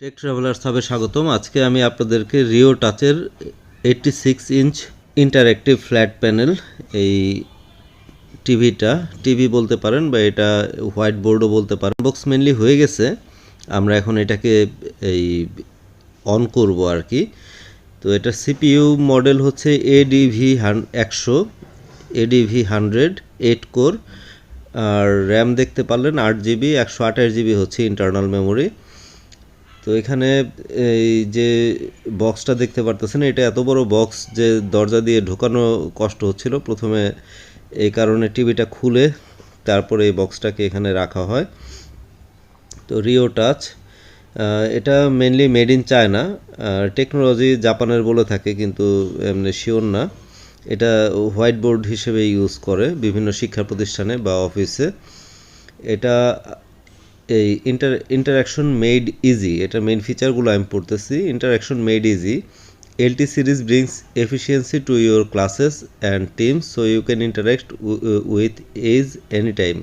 Take travellers হবে স্বাগতম। আজকে আমি আপনাদেরকে Rio টাচের eighty six inch interactive flat panel এই টিভিটা টিভি বলতে পারেন বা এটা হোয়াইট বোর্ডও বলতে পারেন বক্স মেনলি হয়ে গেছে। আমরা এখন এটাকে এই অন করব আর কি। তো এটা সিপিইউ মডেল হচ্ছে এডিভি হান একশো এডিভি হান্ড্রেড এইট কোর আর র্যাম দেখতে পারলেন আট জিবি একশো আঠাশ জিবি হচ্ছে ইন্টারনাল মেমোরি তো এখানে এই যে বক্সটা দেখতে পারতেছেন, এটা এত বড় বক্স যে দরজা দিয়ে ঢোকানো কষ্ট হচ্ছিল। প্রথমে এই কারণে টিভিটা খুলে তারপরে এই বক্সটাকে এখানে রাখা হয়। তো রিও টাচ এটা mainly made in China technology জাপানের বলে থাকে, কিন্তু এমনি শিওর না। এটা হোয়াইট বোর্ড হিসেবে ইউজ করে বিভিন্ন শিক্ষা প্রতিষ্ঠানে বা অফিসে এটা এই ইন্টার ইন্টারাকশন মেড ইজি এটা মেইন ফিচারগুলো আমি পড়তেছি interaction made easy LT series brings efficiency to your classes and teams so you can interact with ease any time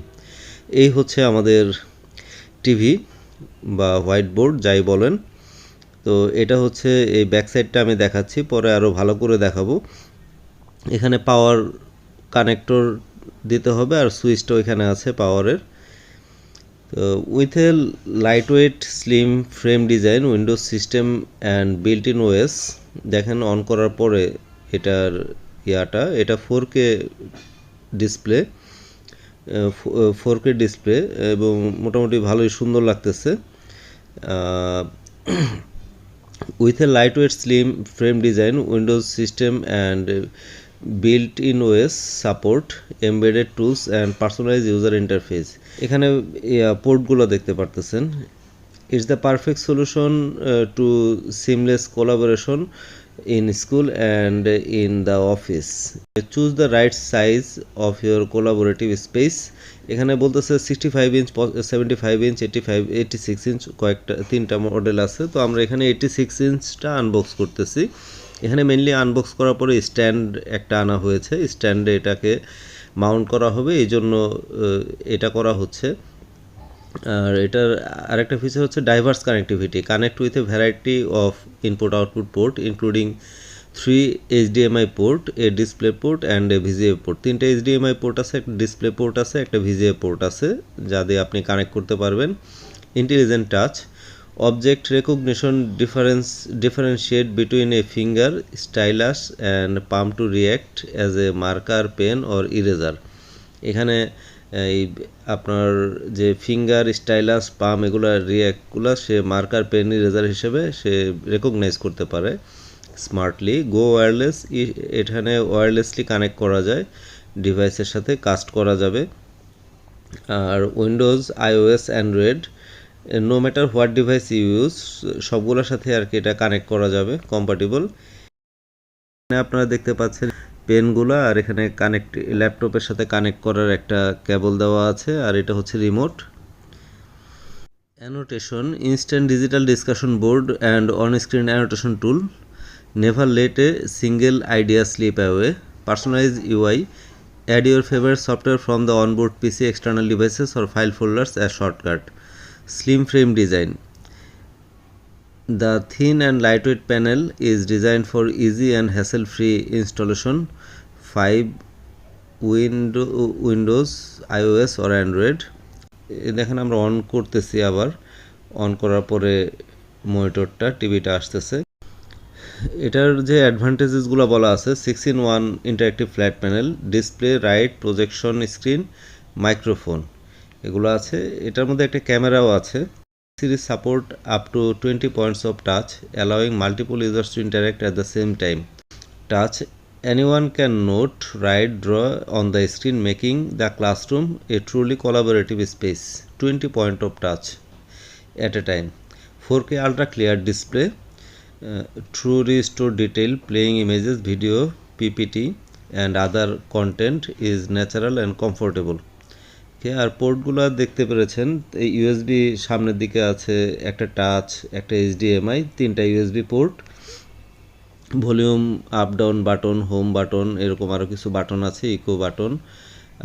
এই হচ্ছে আমাদের টিভি বা হোয়াইট বোর্ড যাই বলেন। তো এটা হচ্ছে এই ব্যাক সাইডটা আমি দেখাচ্ছি, পরে আরও ভালো করে দেখাবো। এখানে পাওয়ার কানেক্টর দিতে হবে, আর সুইচটাও এখানে আছে পাওয়ারের with a light weight slim frame design Windows system and built in OS দেখেন অন করার পরে এটার ইয়াটা, এটা four K display four K display এবং মোটামুটি ভালোই সুন্দর লাগতেছে। With a light weight slim frame design Windows system and built in OS support embedded tools and personalize user interface এখানে পোর্টগুলো দেখতে পারতেছেন। It's the perfect solution to seamless collaboration in school and in the office choose the right size of your collaborative space এখানে বলতেছে sixty five inch seventy five inch eighty five eighty six inch কয়েকটা, তিনটা model আছে। তো আমরা এখানে eighty six ইঞ্চটা unbox করতেছি। এখানে মেনলি আনবক্স করার পরে স্ট্যান্ড একটা আনা হয়েছে। স্ট্যান্ডে এটাকে মাউন্ট করা হবে, এই জন্য এটা করা হচ্ছে। আর এটার আরেকটা ফিচার হচ্ছে diverse connectivity connect with a variety of input output port including three HDMI port a display port and a VGA port তিনটে এইচডিএমআই পোর্ট আছে, একটা ডিসপ্লে পোর্ট আছে, একটা ভিজিএ পোর্ট আছে, যা দিয়ে আপনি কানেক্ট করতে পারবেন। Intelligent touch object recognition difference, differentiate between a finger, stylus, and palm to react as a marker, pen, or eraser. এখানে, এই আপনার যে ফিঙ্গার স্টাইলাস পাম এগুলো রিয়াক্টগুলো সে মার্কার পেন ইরেজার হিসেবে সে রেকগনাইজ করতে পারে স্মার্টলি গো ওয়্যারলেস এখানে ওয়্যারলেসলি কানেক্ট করা যায় ডিভাইসের সাথে কাস্ট করা যাবে। আর Windows iOS Android no matter what device use সবগুলোর সাথে আর কি এটা কানেক্ট করা যাবে কম্পাটিবল এখানে আপনারা দেখতে পাচ্ছেন পেনগুলো, আর এখানে কানেক্ট ল্যাপটপের সাথে কানেক্ট করার একটা কেবল দেওয়া আছে, আর এটা হচ্ছে remote annotation instant digital discussion board and on screen annotation tool never let a single idea slip away personalize UI add your favourite software from the onboard PC external devices or file folders as shortcut slim frame design. The thin and lightweight panel is designed for easy and hassle-free installation. 5 window, Windows, iOS or Android. দেখেন আমরা on করতেছি আবার on করার পরে মনিটরটা টিভিটা আসতেছে এটার যে অ্যাডভান্টেজেসগুলো বলা আছে six in one interactive flat panel display right projection screen microphone এগুলো আছে। এটার মধ্যে একটা ক্যামেরাও আছে। Series support up to twenty points of touch allowing multiple users to interact at the same time touch any one can note write draw on the screen making the classroom a truly collaborative space twenty point of touch at a time four K ultra clear display true restore detail playing images video PPT and other content is natural and comfortable okay আর পোর্টগুলো দেখতে পেরেছেন, এই USB সামনের দিকে আছে একটা touch, একটা HDMI, তিনটা USB port. Volume, up down button, home button, এরকম আরও কিছু বাটন আছে, ইকো বাটন।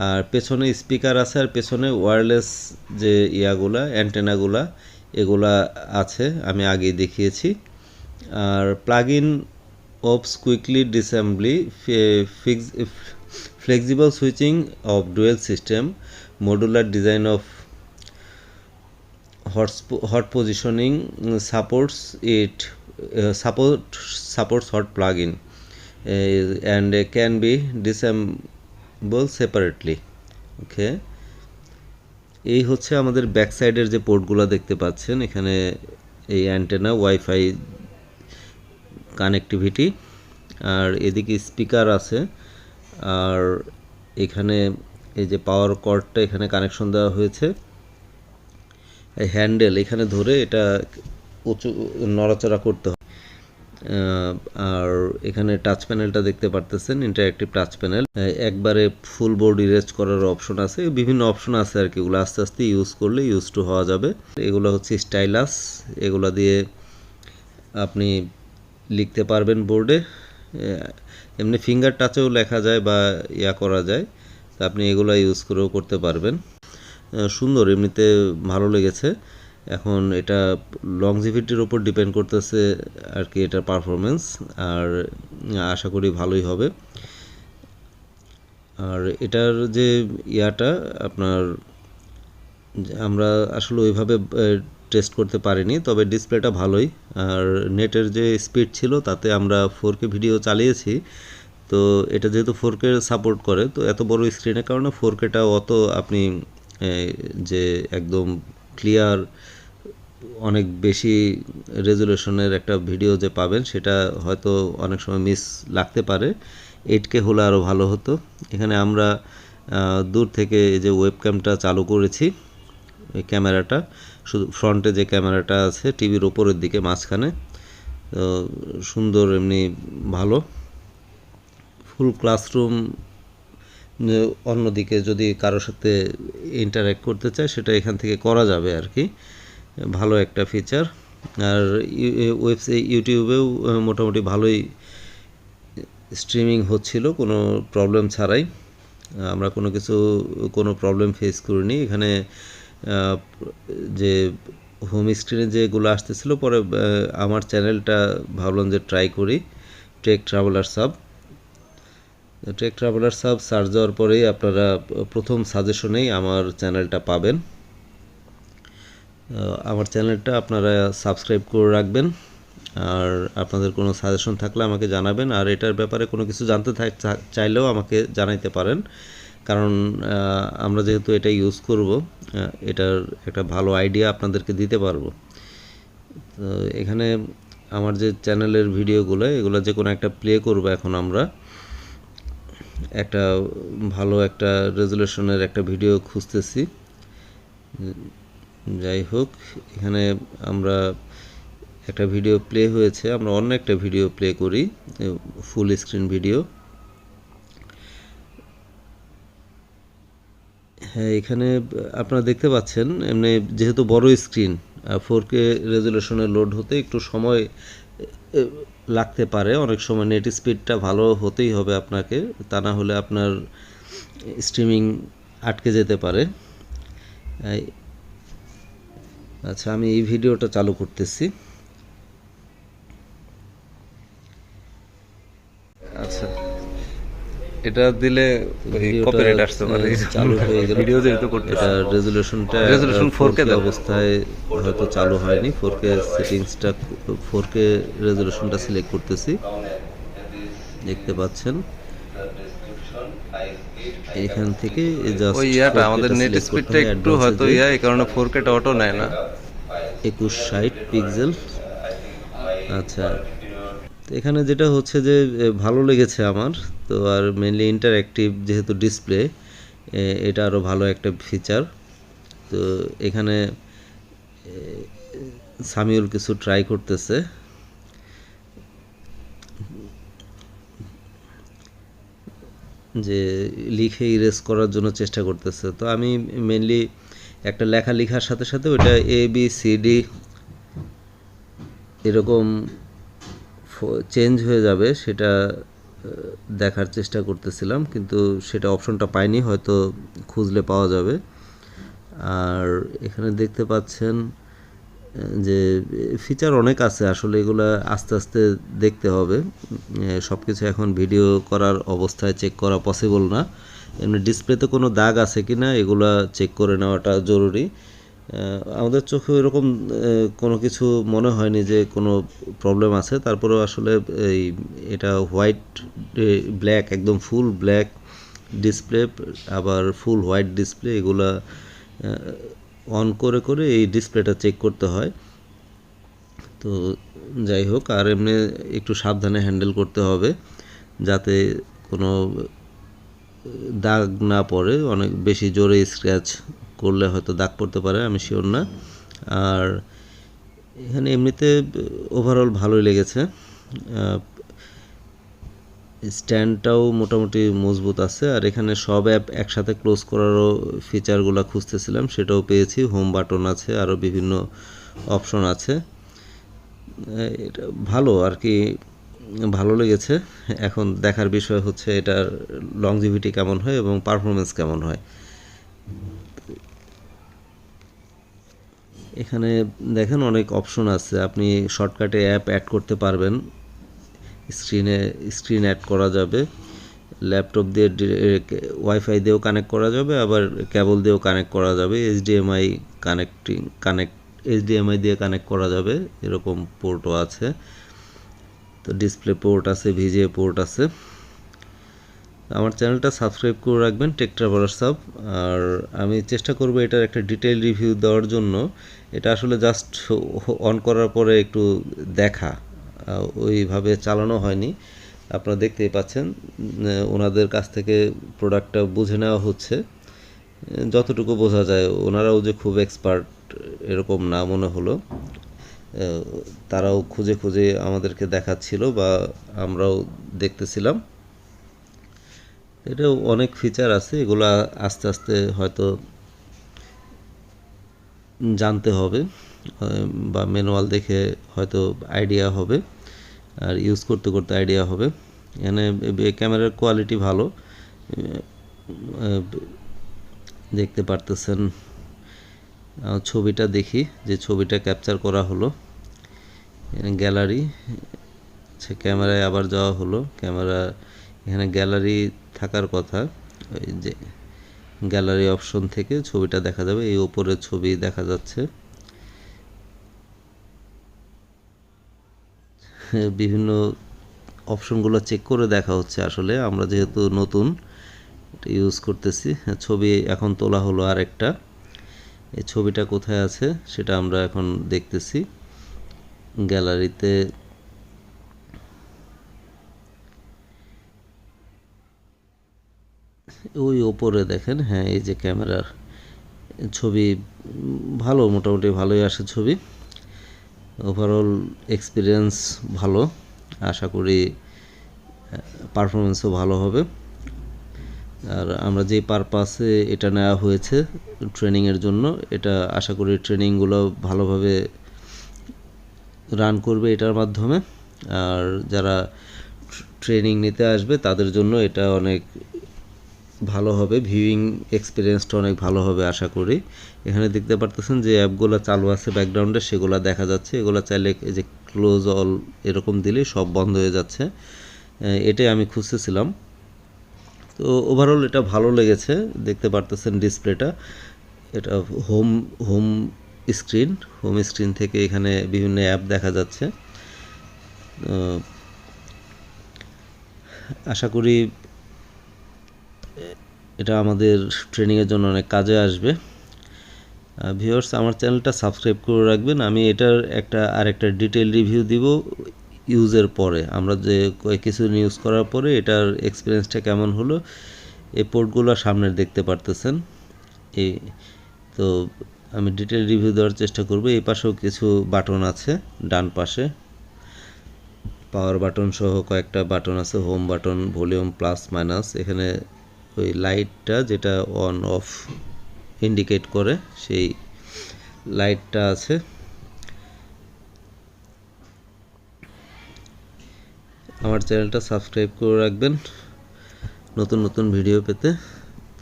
আর পেছনে স্পিকার আছে, আর পেছনে ওয়্যারলেস যে ইয়াগুলা, অ্যান্টেনাগুলা, এগুলা আছে, আমি আগেই দেখিয়েছি। আর plug in OPS quickly disassembly fix flexible switching of dual system modular design of hot, positioning uh, supports it uh, support supports hot plugin uh, and uh, can be disassembled separately okay এই হচ্ছে আমাদের back সাইডের যে পোর্টগুলো দেখতে পাচ্ছেন এখানে এই antenna wifi connectivity আর এদিকে স্পিকার আছে আর এখানে এই যে পাওয়ার কর্ডটা এখানে কানেকশন দেওয়া হয়েছে। এই হ্যান্ডেল এখানে ধরে এটা উঁচু, নড়াচড়া করতে হয় আর এখানে টাচ প্যানেলটা দেখতে পারতেছেন ইন্টারঅ্যাক্টিভ টাচ প্যানেল একবারে ফুল বোর্ড ইরেজ করার অপশন আছে। বিভিন্ন অপশন আছে আর কি, এগুলো আস্তে আস্তে ইউজ করলে ইউজ টু হওয়া যাবে। এগুলো হচ্ছে স্টাইলাস এগুলো দিয়ে আপনি লিখতে পারবেন বোর্ডে। এমনি ফিঙ্গার টাচেও লেখা যায় বা ইয়া করা যায়, তা আপনি এগুলো ইউজ করেও করতে পারবেন। সুন্দর, এমনিতে ভালো লেগেছে। এখন এটা লংজিভিটির ওপর ডিপেন্ড করতেছে আর কি এটার পারফরমেন্স আর আশা করি ভালোই হবে। আর এটার যে ইয়াটা, আপনার আমরা আসলে ওইভাবে টেস্ট করতে পারিনি, তবে ডিসপ্লেটা ভালোই। আর নেটের যে স্পিড ছিল, তাতে আমরা ফোর ভিডিও চালিয়েছি। তো এটা যেহেতু ফোর সাপোর্ট করে, তো এত বড় স্ক্রিনের কারণে ফোর কেটা অত আপনি যে একদম ক্লিয়ার অনেক বেশি রেজুলেশনের একটা ভিডিও যে পাবেন, সেটা হয়তো অনেক সময় মিস লাগতে পারে। এইট কে হলে আরও ভালো হতো। এখানে আমরা দূর থেকে যে ওয়েবক্যামটা চালু করেছি ক্যামেরাটা। শুধু ফ্রন্টে যে ক্যামেরাটা আছে, টিভির ওপরের দিকে মাঝখানে, তো সুন্দর এমনি ভালো। ফুল ক্লাসরুম অন্যদিকে যদি কারোর সাথে ইন্টারাক্ট করতে চায়, সেটা এখান থেকে করা যাবে আর কি। ভালো একটা ফিচার আর ওয়েবসাইট ইউটিউবেও মোটামুটি ভালোই স্ট্রিমিং হচ্ছিল, কোনো প্রবলেম ছাড়াই। আমরা কোনো কিছু, কোনো প্রবলেম ফেস করিনি। এখানে যে হোম স্ক্রিনে যেগুলো আসতেছিল, পরে আমার চ্যানেলটা ভাবলাম যে ট্রাই করি tech traveller sub trek traveller sub search দেওয়ার পরেই আপনারা প্রথম সাজেশনেই আমার চ্যানেলটা পাবেন। আমার চ্যানেলটা আপনারা সাবস্ক্রাইব করে রাখবেন। আর আপনাদের কোনো সাজেশন থাকলে আমাকে জানাবেন। আর এটার ব্যাপারে কোনো কিছু জানতে চাইলেও আমাকে জানাইতে পারেন। কারণ আমরা যেহেতু এটা ইউজ করব এটার একটা ভালো আইডিয়া আপনাদেরকে দিতে পারব। তো এখানে আমার যে চ্যানেলের ভিডিওগুলো এগুলো যে কোনো একটা প্লে করব এখন আমরা। একটা ভালো একটা রেজুলেশনের একটা ভিডিও খুঁজতেছি। যাই হোক, এখানে আমরা একটা ভিডিও প্লে হয়েছে। আমরা অন্য একটা ভিডিও প্লে করি ফুল স্ক্রিন ভিডিও এখানে আপনারা দেখতে পাচ্ছেন, এমনি যেহেতু বড় স্ক্রিন ফোর কে রেজুলেশনে লোড হতে একটু সময় লাগতে পারে। অনেক সময় নেট স্পিডটা ভালো হতেই হবে আপনাকে, তা না হলে আপনার স্ট্রিমিং আটকে যেতে পারে। আচ্ছা আমি এই ভিডিওটা চালু করতেছি। আচ্ছা এটা দিলে কপিরাইট আসতে পারে। চালু হয়ে গেল ভিডিও যেহেতু করতে এটা 4K। অবস্থায় হয়তো চালু হয়নি। ফোর কে সেটিংসটা ফোর কে রেজুলেশনটা সিলেক্ট করতেছি। দেখতে পাচ্ছেন। এখান থেকে just ওই ইয়াটা আমাদের নেট স্পিডটা একটু হয়তো ইয়া এই কারণে ফোর কেটা অটো নেয় না। একুশ ষাট পিক্সেল আচ্ছা। এখানে যেটা হচ্ছে যে ভালো লেগেছে আমার। তো আর মেনলি ইন্টারঅ্যাক্টিভ যেহেতু ডিসপ্লে এটা আরও ভালো একটা ফিচার তো এখানে সামিউল কিছু ট্রাই করতেছে। যে লিখে ইরেজ করার জন্য চেষ্টা করতেছে। তো আমি মেনলি একটা লেখা লেখার সাথে সাথে ওইটা এ বি সি ডি এরকম চেঞ্জ হয়ে যাবে, সেটা দেখার চেষ্টা করতেছিলাম, কিন্তু সেটা অপশনটা পাইনি, হয়তো খুঁজলে পাওয়া যাবে। আর এখানে দেখতে পাচ্ছেন যে ফিচার অনেক আছে, আসলে এগুলা আস্তে আস্তে দেখতে হবে। সব কিছু এখন ভিডিও করার অবস্থায় চেক করা পসিবল না। এমনি ডিসপ্লেতে কোনো দাগ আছে কি না এগুলা চেক করে নেওয়াটা জরুরি। আমাদের চোখে এরকম কোনো কিছু মনে হয়নি যে কোনো প্রবলেম আছে। তারপরেও আসলে এই, এটা হোয়াইট ব্ল্যাক একদম ফুল ব্ল্যাক ডিসপ্লে আবার ফুল হোয়াইট ডিসপ্লে এগুলা অন করে করে এই ডিসপ্লেটা চেক করতে হয়। তো যাই হোক, আর এমনি একটু সাবধানে হ্যান্ডেল করতে হবে যাতে কোনো দাগ না পড়ে, অনেক বেশি জোরে স্ক্র্যাচ করলে হয়তো দাগ পড়তে পারে, আমি শিওর না। আর এখানে এমনিতে ওভারঅল ভালোই লেগেছে। স্ট্যান্ডটাও মোটামুটি মজবুত আছে। আর এখানে সব অ্যাপ একসাথে ক্লোজ করারও ফিচারগুলো খুঁজতেছিলাম, সেটাও পেয়েছি। হোম বাটন আছে, আরও বিভিন্ন অপশন আছে। এটা ভালো আর কি, ভালো লেগেছে। এখন দেখার বিষয় হচ্ছে এটার লংজিভিটি কেমন হয় এবং পারফরমেন্স কেমন হয়। এখানে দেখেন অনেক অপশন আছে। আপনি শর্টকাটে অ্যাপ অ্যাড করতে পারবেন। স্ক্রিনে স্ক্রিন অ্যাড করা যাবে। ল্যাপটপ দিয়ে ওয়াইফাই দিয়েও কানেক্ট করা যাবে, আবার কেবল দিয়েও কানেক্ট করা যাবে। এইচডিএমআই কানেক্টিং কানেক্ট এইচডিএমআই দিয়ে কানেক্ট করা যাবে। এরকম পোর্টও আছে। তো ডিসপ্লে পোর্ট আছে, ভিজিএ পোর্ট আছে। আমার চ্যানেলটা সাবস্ক্রাইব করে রাখবেন টেক ট্রাভেলার সাব আর আমি চেষ্টা করব এটার একটা ডিটেল রিভিউ দেওয়ার জন্য। এটা আসলে জাস্ট অন করার পরে একটু দেখা। ওইভাবে চালানো হয়নি। আপনারা দেখতেই পাচ্ছেন ওনাদের কাছ থেকে প্রোডাক্টটা বুঝে নেওয়া হচ্ছে। যতটুকু বোঝা যায়, ওনারাও যে খুব এক্সপার্ট এরকম না মনে হলো। তারাও খুঁজে খুঁজে আমাদেরকে দেখাচ্ছিল বা আমরাও দেখতেছিলাম। এটা অনেক ফিচার আছে, এগুলা আস্তে আস্তে হয়তো জানতে হবে বা ম্যানুয়াল দেখে হয়তো আইডিয়া হবে, আর ইউজ করতে করতে আইডিয়া হবে। এখানে ক্যামেরার কোয়ালিটি ভালো দেখতে পারতেছেন। ছবিটা দেখি, যে ছবিটা ক্যাপচার করা হলো। গ্যালারি আচ্ছা ক্যামেরায় আবার যাওয়া হলো। ক্যামেরা এখানে গ্যালারি থাকার কথা, ওই যে গ্যালারি অপশন থেকে ছবিটা দেখা যাবে। এই ওপরে ছবি দেখা যাচ্ছে। বিভিন্ন অপশনগুলো চেক করে দেখা হচ্ছে আসলে। আমরা যেহেতু নতুন ইউজ করতেছি। ছবি এখন তোলা হলো আরেকটা। এই ছবিটা কোথায় আছে সেটা আমরা এখন দেখতেছি। গ্যালারিতে ওই ওপরে দেখেন হ্যাঁ এই যে ক্যামেরার ছবি, ভালো, মোটামুটি ভালোই আসে ছবি। ওভারঅল এক্সপিরিয়েন্স ভালো, আশা করি পারফরমেন্সও ভালো হবে। আর আমরা যে পারপাসে এটা নেওয়া হয়েছে ট্রেনিংয়ের জন্য, এটা আশা করি ট্রেনিংগুলো ভালোভাবে রান করবে এটার মাধ্যমে। আর যারা ট্রেনিং নিতে আসবে, তাদের জন্য এটা অনেক ভালো হবে ভিউইং এক্সপিরিয়েন্সটা অনেক ভালো হবে আশা করি। এখানে দেখতে পারতেছেন যে অ্যাপগুলো চালু আছে ব্যাকগ্রাউন্ডে সেগুলো দেখা যাচ্ছে। এগুলো চাইলে এই যে ক্লোজ অল এরকম দিলেই সব বন্ধ হয়ে যাচ্ছে। এটাই আমি খুঁজতেছিলাম। তো ওভারঅল এটা ভালো লেগেছে, দেখতে পারতেছেন ডিসপ্লেটা এটা home home screen home screen থেকে এখানে বিভিন্ন অ্যাপ দেখা যাচ্ছে। আশা করি এটা আমাদের ট্রেনিংয়ের জন্য অনেক কাজে আসবে। ভিউয়ার্স আমার চ্যানেলটা সাবস্ক্রাইব করে রাখবেন। আমি এটার একটা, আরেকটা ডিটেল রিভিউ দিব ইউজের পরে। আমরা যে কিছু ইউজ করার পরে এটার এক্সপিরিয়েন্সটা কেমন হলো, এই পোর্টগুলো সামনে দেখতে পারতেছেন। এই তো আমি ডিটেল রিভিউ দেওয়ার চেষ্টা করব। এই পাশেও কিছু বাটন আছে, ডান পাশে। পাওয়ার বাটন সহ কয়েকটা বাটন আছে home button volume plus minus এখানে ওই লাইটটা যেটা অন অফ ইন্ডিকেট করে, সেই লাইটটা আছে। আমার চ্যানেলটা সাবস্ক্রাইব করে রাখবেন। নতুন নতুন ভিডিও পেতে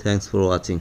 থ্যাংকস ফর ওয়াচিং